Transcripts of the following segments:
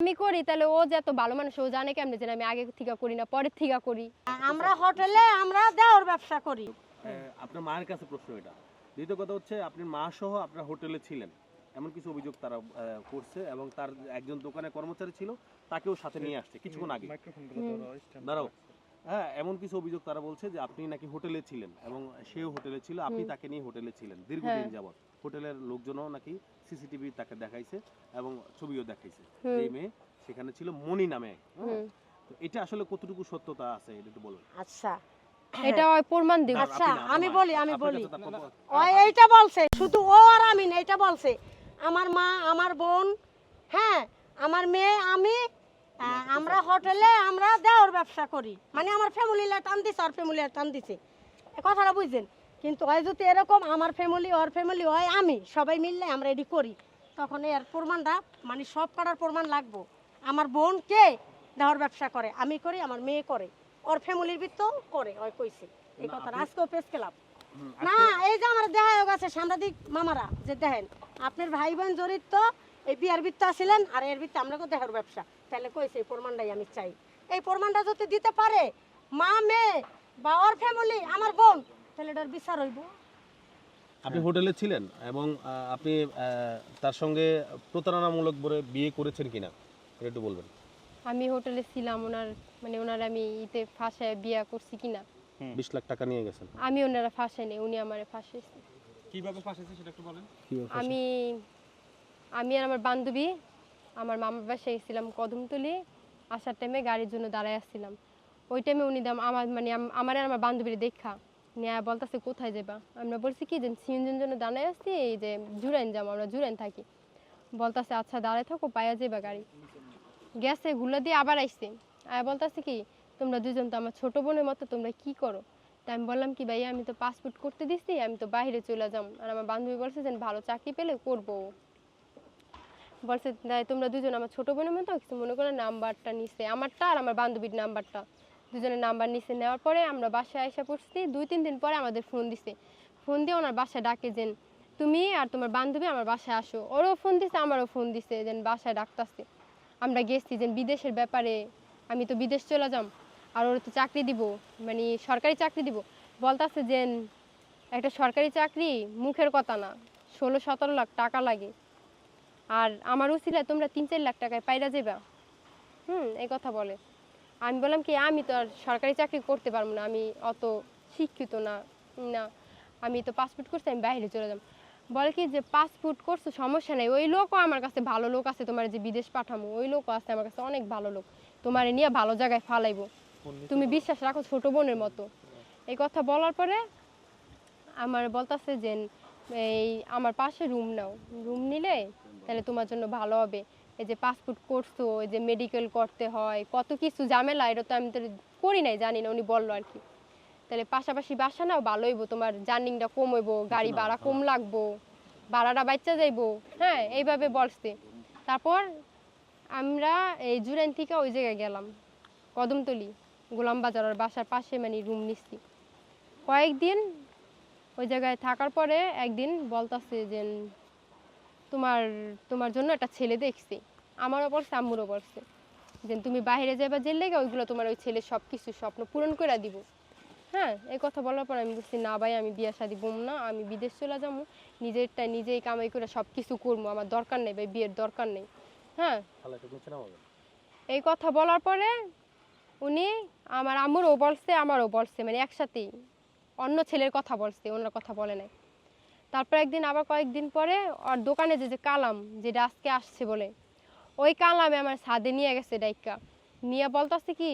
আমি করি তাহলে ও যে এত ভালো মানুষ ও জানে কেমনে যে আমি আগে থেকে করি না পরের থেকে করি। আমরা হোটেলে আমরা দেওয়ার ব্যবসা করি। আপনার মায়ের কাছে প্রশ্ন এটা। দ্বিতীয় কথা হচ্ছে আপনি মা সহ আপনার হোটেলে ছিলেন। এমন কিছু অভিযোগ তারা করছে এবং তার একজন দোকানে কর্মচারী ছিল তাকেও সাথে নিয়ে আসছে কিছুক্ষণ আগে। দাঁড়াও। হ্যাঁ এমন কিছু অভিযোগ তারা বলছে যে আপনি নাকি হোটেলে ছিলেন এবং সেও হোটেলে ছিল আপনি তাকে নিয়ে হোটেলে ছিলেন দীর্ঘদিন হ্যাঁ। যাবত হোটেলের লোকজনও নাকি সিসিটিভি তাকে দেখাইছে এবং ছবিও দেখাইছে। এই মেয়ে সেখানে ছিল মনি নামে। হ্যাঁ? তো এটা আসলে কতটুকু সত্যতা আছে এটা একটু বলুন। আচ্ছা। এটা ওই প্রমাণ দিব। আচ্ছা, আমি বলি, আমি বলি। তার এইটা বলছে শুধু ও আর আমি না এটা বলছে। আমার মা আমার বোন হ্যাঁ আমার মেয়ে আমি আমরা হোটেলে আমরা দেওয়ার ব্যবসা করি। মানে আমার ফ্যামিলি টান দিছে আর ফ্যামিলি টান দিছে। কথাটা বুঝছেন? কিন্তু ওই যদি এরকম আমার ফ্যামিলি ওর ফ্যামিলি হয় আমি সবাই মিললে আমরা এটি করি। তখন এর প্রমাণটা মানে সব কাটার প্রমাণ লাগবো। আমার বোন কে দেওয়ার ব্যবসা করে? আমি করি আমার মেয়ে করে। ওর ফ্যামিলির ভিতর করে ওই কইছে। এই কথাটা আজকেও পেস হুম, না এই যে আমার দেখা হয়ে গেছে সাংবাদিক মামারা যে দেখেন আপনার ভাই বোন জড়িত এই বিয়ার বৃত্ত আসিলেন আর এর বৃত্তে আমরা দেহের ব্যবসা। তাহলে কইছে এই প্রমাণটাই আমি চাই। এই প্রমাণটা যদি দিতে পারে মা মেয়ে বা ওর ফ্যামিলি আমার বোন তাহলে এটার বিচার হইব। আপনি হোটেলে ছিলেন এবং আপনি তার সঙ্গে প্রতারণামূলক বলে বিয়ে করেছেন কিনা? এটা একটু বলবেন। আমি হোটেলে ছিলাম ওনার মানে ওনার আমি ইতে ফাঁসায় বিয়া করছি কিনা। বিশ লাখ টাকা নিয়ে গেছেন। আমি ওনারা ফাঁসাইনি উনি আমারে ফাঁসাইছে। কীভাবে ফাঁসেছে সেটা একটু বলেন। আমি আমি আর আমার বান্ধবী আমার মামার বাসায় গেছিলাম কদমতলি আসার টাইমে গাড়ির জন্য দাঁড়ায় আসছিলাম। ওই টাইমে উনি দাম আমার মানে আমার আর আমার বান্ধবীর দেখা। নিয়ে বলতেছে, কোথায় যাবা? আমরা বলছি, কি যে সিঞ্জন জন্য দাঁড়ায় আসছি, এই যে জুরাইন যাব, আমরা জুরাইন থাকি। বলতেছে আচ্ছা দাঁড়ায় থাকো, পায়া যাবা গাড়ি। গেছে, গুলা দিয়ে আবার আইসছে আর বলতেছে কি, তোমরা দুজন তো আমার ছোট বোনের মতো, তোমরা কি করো? তা আমি বললাম কি, ভাইয়া, আমি তো পাসপোর্ট করতে দিছি, আমি তো বাইরে চলে যাম। আর আমার বান্ধবী বলছে যে ভালো চাকরি পেলে করব। বলছে "তাই তোমরা দুজন আমার ছোট বোনের মতো কিছু মনে করে নাম্বারটা নিছে। আমারটা আর আমার বান্ধবীর নাম্বারটা। দুজনের নাম্বার নিছে, নেওয়ার পরে আমরা বাসায় এসে পড়ছি। দুই, তিন দিন পরে আমাদের ফোন দিছে। ফোন দিয়ে ওনার বাসায় ডাকে যেন, তুমি আর তোমার বান্ধবী আমার বাসায় আসো। ওরও ফোন দিছে, আমারও ফোন দিছে যেন বাসায় ডাকতেছে। আমরা গেছি যেন বিদেশের ব্যাপারে, আমি তো বিদেশ চলে যাম, আর ওর তো চাকরি দিব মানে সরকারি চাকরি দিব। বলতাছে যে একটা সরকারি চাকরি মুখের কথা না, ষোলো, সতেরো লাখ টাকা লাগে। আর আমার উচিলায় তোমরা তিন চার লাখ টাকায় পাইরা যাবা হুম এই কথা বলে। আমি বললাম কি আমি তো আর সরকারি চাকরি করতে পারব না আমি অত শিক্ষিত না না। আমি তো পাসপোর্ট করছি আমি বাইরে চলে যাব। বলে কি যে পাসপোর্ট করছ সমস্যা নেই। ওই লোকও আমার কাছে ভালো লোক আছে তোমার যে বিদেশ পাঠামো ওই লোকও আছে আমার কাছে অনেক ভালো লোক। তোমার নিয়ে ভালো জায়গায় ফালাইবো। তুমি বিশ্বাস রাখো ছোট বোনের মতো। এই কথা বলার পরে আমার বলতাছে যে এই আমার পাশে রুম নাও। রুম নিলে তাহলে তোমার জন্য ভালো হবে। এই যে পাসপোর্ট করছ এই যে মেডিকেল করতে হয় কত কিছু ঝামেলা এটা তো আমি তো করি নাই জানি না উনি বলল আর কি। তাহলে পাশাপাশি বাসা নাও ভালো হইব তোমার জার্নিংটা কম হইব গাড়ি ভাড়া কম লাগবো ভাড়াটা বাচ্চা যাইবো হ্যাঁ এইভাবে বলছে। তারপর আমরা এই জুরাইন থেকে ওই জায়গায় গেলাম কদমতলি গোলাম বাজার আর বাসার পাশে মানে রুম নিচ্ছি কয়েকদিন ওই জায়গায় থাকার পরে একদিন বলতাছে যে তোমার তোমার জন্য একটা ছেলে দেখছি। আমারও পড়ছে আম্মুরও পড়ছে যে তুমি বাইরে যাবা জেল লেগে ওইগুলো তোমার ওই ছেলে সব কিছু স্বপ্ন পূরণ করে দিব। হ্যাঁ এই কথা বলার পর আমি বলছি না ভাই আমি বিয়ে শাদি বম না আমি বিদেশ চলে যাব। নিজেরটা নিজেই কামাই করে সব কিছু করব। আমার দরকার নেই ভাই বিয়ের দরকার নেই। হ্যাঁ। এই কথা বলার পরে উনি আমার আম্মুরও বলছে আমারও বলছে মানে একসাথেই অন্য ছেলের কথা বলছে ওনার কথা বলে নাই। তারপর একদিন আবার কয়েকদিন পরে ওর দোকানে যে যে কালাম যেটা আজকে আসছে বলে, ওই কালামে আমার ছাদে নিয়ে গেছে ডাইকা নিয়ে বলতেছে কি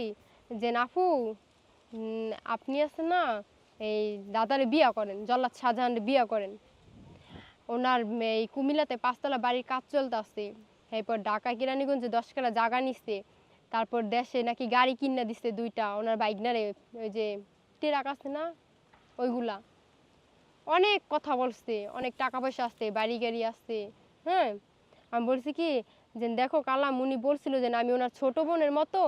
যে, নাফু আপনি আছেন না, এই দাদারে বিয়া করেন, জল্লাদ শাহজাহানের বিয়া করেন। ওনার এই কুমিল্লাতে পাঁচতলা বাড়ির কাজ চলতে আছে এরপর ঢাকা, কিরানীগঞ্জে দশ কালা জাগা নিচ্ছে তারপর দেশে নাকি গাড়ি কিনা দিচ্ছে দুইটা। ওনার বাইক বাইকনারে ওই যে ট্রাক আছে না, ওইগুলা। অনেক কথা বলছে, অনেক টাকা পয়সা আসছে বাড়ি গাড়ি আসছে হ্যাঁ? আমি বলছি কি, যে দেখো কালাম উনি বলছিল যে আমি ওনার ছোট বোনের মতো,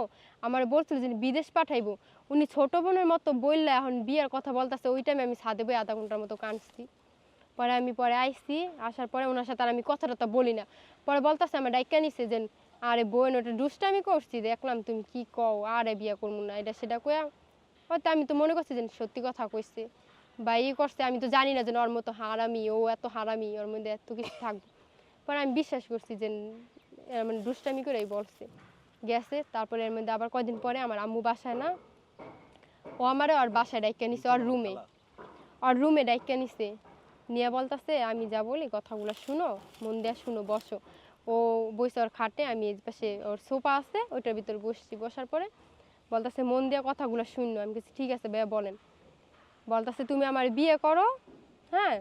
আমার বলছিল যে বিদেশ পাঠাইবো। উনি ছোট বোনের মতো বললে এখন বিয়ের কথা বলতেছে, ওই টাইমে আমি ছাদে বই আধা ঘণ্টার মতো কাঁদছি। পরে আমি পরে আইসি আসার পরে ওনার সাথে আর আমি কথা টথা বলি না। পরে বলতেছে, আমার ডাইকা নিছে যে, আরে বোন, ওটা দুষ্টামি করছি, দেখলাম তুমি কি কও, আরে বিয়ে করব না, এটা সেটা কয়া? হয়তো আমি তো মনে করছি যে সত্যি কথা কইছে। বা ই করছে, আমি তো জানি না যে ওর মতো হারামি, ও এত হারামি, ওর মধ্যে এত কিছু থাকবে। পরে আমি বিশ্বাস করছি যে মানে দুষ্টামি করেই বলছে। গেছে, তারপরে এর মধ্যে আবার কদিন পরে আমার আম্মু বাসায় না, ও আমারে ওর বাসায় ডাইকা নিছে, ওর রুমে ওর রুমে ডাইকা নিছে, নিয়ে বলতাছে, আমি যা বলি, কথাগুলো শুনো, মন দিয়ে শুনো, বসো। ও বসে ওর খাটে, আমি এই পাশে ওর সোফা আছে, ওইটার ভিতর বসছি, বসার পরে বলতাছে, মন দিয়ে কথাগুলো শুনো আমি কিছু ঠিক আছে ভাইয়া, বলেন। বলতাছে, তুমি আমার বিয়ে করো। হ্যাঁ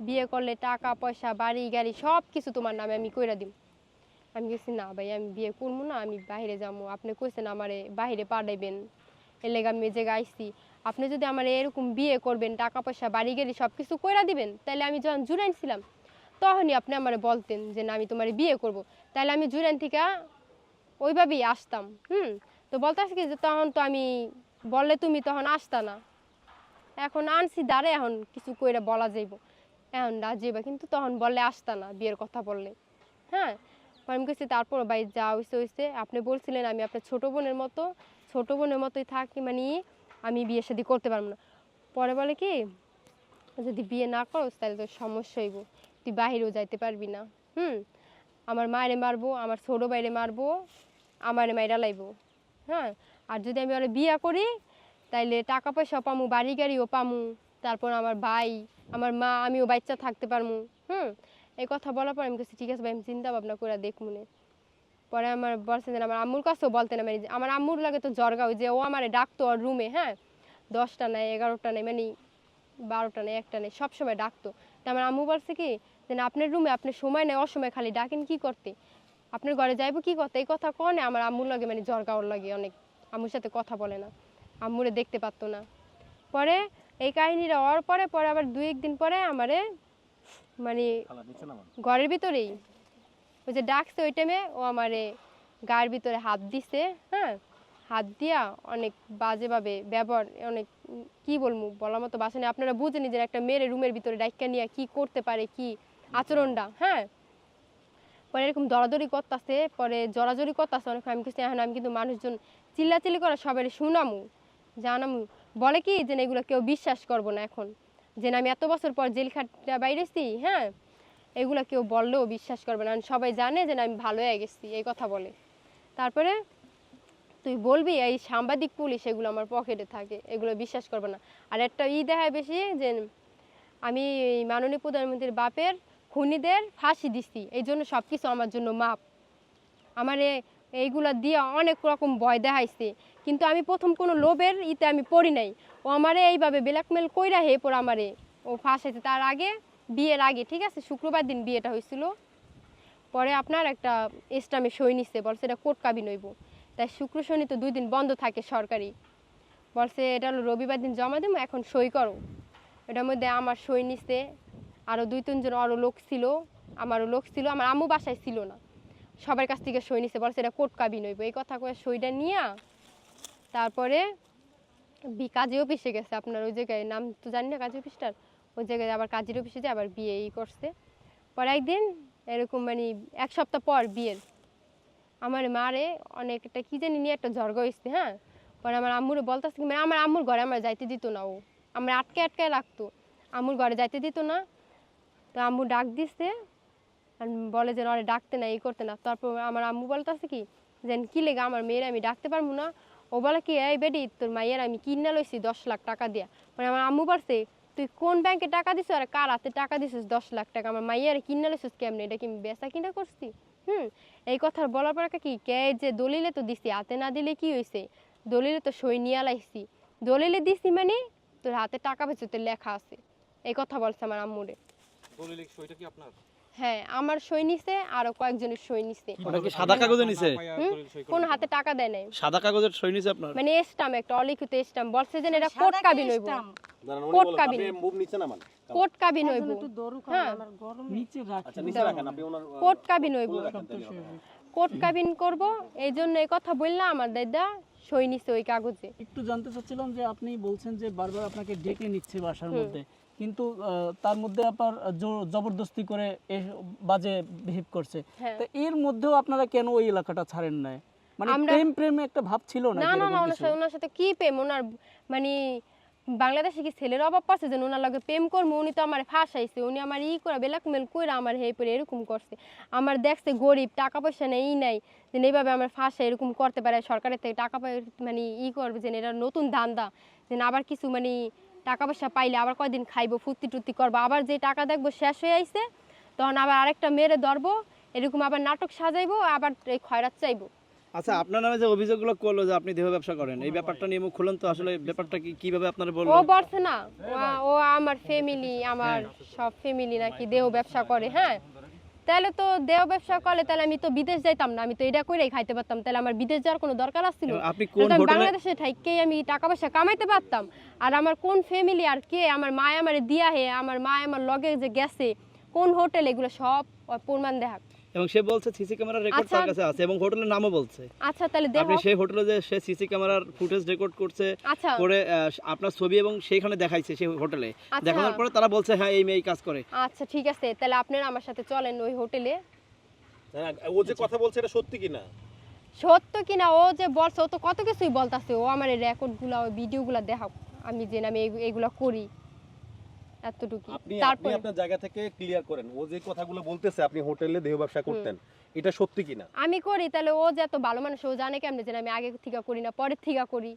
বিয়ে করলে টাকা, পয়সা, বাড়ি, গাড়ি সব কিছু তোমার নামে আমি কইরা দিম। আমি গেছি না ভাই, আমি বিয়ে করব না, আমি বাইরে যাব। আপনি কইছেন, আমারে বাইরে পাঠাইবেন। এর লেগে আমি জায়গায় আইসি আপনি যদি আমার এরকম বিয়ে করবেন, টাকা, পয়সা, বাড়ি, গাড়ি সব কিছু কইরা দিবেন তাহলে আমি যখন জুড়াইছিলাম তখনই আপনি আমারে বলতেন যে, না, আমি তোমার বিয়ে করব। তাহলে আমি জুরাইন থেকে ওইভাবেই আসতাম, হুম? তো বলতেছি কি যে, তখন তো আমি বললে তুমি তখন আসতা না। এখন আনছি দাঁড়ে এখন কিছু কইরা বলা যাইব। এখন রাজিবা কিন্তু তখন বললে আসতা না, বিয়ের কথা বললে। হ্যাঁ? আমি কইছি, তারপর ভাই যা হইছে হইছে। আপনি বলছিলেন, আমি আপনার ছোট বোনের মতো, ছোট বোনের মতোই থাকি মানে আমি বিয়ে শাদি করতে পারব না। পরে বলে কি, যদি বিয়ে না করো তাহলে তো সমস্যা হইব। তুই বাহিরেও যাইতে পারবি না। হুম? আমার মায়েরে মারবো, আমার ছোটো বাইরে মারবো, আমারে মাইরা লাইবো। হ্যাঁ? আর যদি আমি ওরা বিয়ে করি তাইলে টাকা পয়সা পামু, বাড়ি গাড়িও পামু, তারপর আমার ভাই, আমার মা, আমিও বাচ্চা থাকতে পারমু, হুম? এই কথা বলার পর আমি কাছে ঠিক আছে ভাই, আমি চিন্তা ভাবনা করে দেখমুনে পরে আমার বলছে যে আমার আম্মুর কাছেও বলতে না মানে আমার আম্মুর লাগে তো জরগা ওই যে ও আমারে ডাকতো ওর রুমে হ্যাঁ? দশটা নাই, এগারোটা নাই মানে বারোটা নেই, একটা নেই সবসময় ডাকতো। তা আমার আম্মু বলছে কি যে না আপনার রুমে আপনার সময় নেই, অসময় খালি ডাকেন, কি করতে? আপনার ঘরে যাইবো কি করতে? এই কথা কনে আমার আম্মুর লাগে মানে গাওয়ার লাগে অনেক, আম্মুর সাথে কথা বলে না। আম্মুরে দেখতে পারতো না। পরে এই কাহিনীটা হওয়ার পরে পরে আবার দুই একদিন পরে আমারে মানে ঘরের ভিতরেই ওই যে ডাকছে ওই টাইমে ও আমারে গায়ের ভিতরে হাত দিছে হ্যাঁ? হাত দিয়া অনেক বাজেভাবে ব্যবহার অনেক কি বলব বলার মতো বাসা নেই। আপনারা বুঝে নিজের একটা মেয়ের রুমের ভিতরে ডাইকা নিয়ে কি করতে পারে কি আচরণটা হ্যাঁ? পরে এরকম দরাদরি করতেছে পরে জড়াজড়ি করতেছে অনেক আমি কিছু এখন আমি কিন্তু মানুষজন চিল্লাচিল্লি করে সবাই শুনামু। জানামু বলে কি যে এগুলো কেউ বিশ্বাস করব না এখন। যে আমি এত বছর পর জেল খাটটা বাইরেছি হ্যাঁ? এগুলো কেউ বললেও বিশ্বাস করবে না। সবাই জানে যে আমি ভালো হয়ে গেছি, এই কথা বলে। তারপরে তুই বলবি, এই সাংবাদিক পুলিশ, এগুলো আমার পকেটে থাকে, এগুলো বিশ্বাস করবে না। আর একটা ই দেখায় বেশি যে, আমি মাননীয় প্রধানমন্ত্রীর বাপের খুনিদের ফাঁসি দিছি, এই জন্য সব কিছু আমার জন্য মাপ আমার এইগুলা দিয়ে অনেক রকম ভয় দেখাইছে। কিন্তু আমি প্রথম কোনো লোভের ইতে আমি পড়ি নাই। ও আমারে এইভাবে ব্ল্যাকমেল কইরা হে পর আমারে। ও ফাঁসাইছে তার আগে, বিয়ের আগে, ঠিক আছে? শুক্রবার দিন বিয়েটা হয়েছিল। পরে আপনার একটা স্টামে সই নিচ্ছে বলছে এটা কোর্ট কাবি হইব। তাই শুক্র শনি তো দুই দিন বন্ধ থাকে সরকারি। বলছে এটা হলো রবিবার দিন জমা দেবো, এখন সই করো। এটার মধ্যে আমার সই নিচ্ছে আরও দুই তিনজন আরও লোক ছিল। আমারও লোক ছিল, আমার আম্মু বাসায় ছিল না। সবার কাছ থেকে সই নিছে, বলছে, এটা কোর্ট কাবিন হইব। এই কথা কয়ে সইটা নিয়া তারপরে বি কাজী অফিসে গেছে আপনার ওই জায়গায়, নাম তো জানি না কাজী অফিসটার, ওই জায়গায় আবার কাজীর অফিসে যে আবার বিয়ে ই করছে। পরে একদিন এরকম মানে এক সপ্তাহ পর বিয়ের, আমার মারে অনেক একটা কি জানি নিয়ে একটা ঝড় হয়েছে হ্যাঁ? পরে আমার আম্মুরে বলতেছে মানে আমার আম্মুর ঘরে আমার যাইতে দিত না ও, আমরা আটকে আটকে রাখতো, আম্মুর ঘরে যাইতে দিত না। তো আম্মু ডাক আর বলে যে ওরে ডাকতে না এই করতে না। তারপর আমার আম্মু বলতেছে কি যে কি লেগে আমার মেয়ের আমি ডাকতে পারব না? ও বলে কি, এই বেডি, তোর মাইয়ের আমি কিনে লইছি দশ লাখ টাকা দিয়া। মানে আমার আম্মু বলছে, তুই কোন ব্যাংকে টাকা দিছিস আর কার হাতে টাকা দিছিস দশ লাখ টাকা? আমার মাইয়ারে কিনে লইছিস কেমনে? এটা কি বেচা কিনা করছি? হুম, এই কথা বলার পর কি, কে যে দলিলে তো দিছি, হাতে না দিলে কি হয়েছে দলিলে তো সই নিয়ে লাইছি দলিলে দিছি মানে তোর হাতে টাকা পেয়েছে তোর লেখা আছে। এই কথা বলছে আমার আম্মুরে। দলিল সইটা কি আপনার? হ্যাঁ আমার সই নিছে আরও কয়েকজনের সই নিছে। ওটা কি সাদা কাগজে নিছে? কোন হাতে টাকা দেয় নাই। সাদা কাগজের সই নিছে আপনার? মানে স্টাম একটা অলিখিত স্টাম বলছে যে এটা কোর্ট সাদা কাবিন হইব বলুন, কাবিন। মুভ নিচে নামান কোর্ট কাবিন হইব একটু হ্যাঁ। নিচে রাখি আচ্ছা নিচে রাখেন আপনি ওনার কোর্ট কাবিন হইব রাখেন। কোর্ট কাবিন করব এই জন্য এই কথা বললাম আমার দাদা সই নিছে ওই কাগজে। একটু জানতে চাচ্ছিলাম যে আপনি বলছেন যে বারবার আপনাকে ডেকে নিচ্ছে বাসার মধ্যে। কিন্তু তার মধ্যে আপনার জবরদস্তি করে বাজে বিহেভ করছে। হ্যাঁ। তো এর মধ্যেও আপনারা কেন ওই এলাকাটা ছাড়েন নাই? মানে প্রেম প্রেম একটা ভাব ছিল না না না না ওনার সাথে ওনার সাথে কি প্রেম? ওনার মানে বাংলাদেশে কি ছেলের অভাব পড়ছে যে ওনার লগে প্রেম করব? উনি তো আমার ফাঁসাইছে উনি আমার ই করে ব্ল্যাকমেল করে আমার হে করে এরকম করছে। আমার দেখছে গরিব টাকা পয়সা নেই নাই। যে এইভাবে আমার ফাঁসা এরকম করতে পারে সরকারের থেকে টাকা পয়সা মানে ই করবে যে এটা নতুন ধান্দা। যে আবার কিছু মানে টাকা পয়সা পাইলে আবার কয়দিন খাইবো ফুর্তি টুর্তি করব। আবার যে টাকা দেখব শেষ হয়ে আইছে তখন আবার আরেকটা মেরে ধরবো এরকম আবার নাটক সাজাইবো আবার এই খয়রাত চাইব। আচ্ছা আপনার নামে যে অভিযোগগুলো করল যে আপনি দেহ ব্যবসা করেন এই ব্যাপারটা নিয়ে মুখ খুলুন তো আসলে ব্যাপারটা কি কীভাবে আপনারা ও বলছে না ও আমার ফ্যামিলি আমার সব ফ্যামিলি নাকি দেহ ব্যবসা করে হ্যাঁ। তাহলে তো দেহ ব্যবসা করলে তাহলে আমি তো বিদেশ যাইতাম না আমি তো এটা করেই খাইতে পারতাম। তাহলে আমার বিদেশ যাওয়ার কোনো দরকার আসছিল আপনি কোন বাংলাদেশে থাইকেই আমি টাকা পয়সা কামাইতে পারতাম। আর আমার কোন ফ্যামিলি আর কে আমার মায় আমার দিয়া হে আমার মা আমার লগে যে গেছে কোন হোটেল এগুলো সব প্রমাণ দেখাক। এবং সে বলছে সিসি ক্যামেরার রেকর্ড আচ্ছা। তার কাছে আছে এবং হোটেলের নামও বলছে। আচ্ছা তাহলে দেখ। আপনি সেই হোটেলে যে সে সিসি ক্যামেরার ফুটেজ রেকর্ড করছে আচ্ছা। করে আপনার ছবি এবং সেইখানে দেখাইছে সেই হোটেলে। আচ্ছা। দেখানোর পরে তারা বলছে হ্যাঁ এই মেয়ে কাজ করে। আচ্ছা ঠিক আছে। তাহলে আপনারা আমার সাথে চলেন ওই হোটেলে। হ্যাঁ, ও যে কথা বলছে এটা সত্যি কিনা? সত্য কিনা? ও যে বলছে ও তো কত কিছুই বলতাছে। ও আমার এই রেকর্ডগুলো ওই ভিডিওগুলো দেখাও। আমি যে আমি এগু- এগুলো করি। এতটুকু আপনি আপনার জায়গা থেকে ক্লিয়ার করেন। ও যে কথাগুলো বলতেছে আপনি হোটেলে দেহ ব্যবসা করতেন এটা সত্যি কিনা? আমি করি তাহলে ও যে এত ভালো মানুষ ও জানে কেমনে যে আমি আগে থেকে করি না পরের থেকে করি।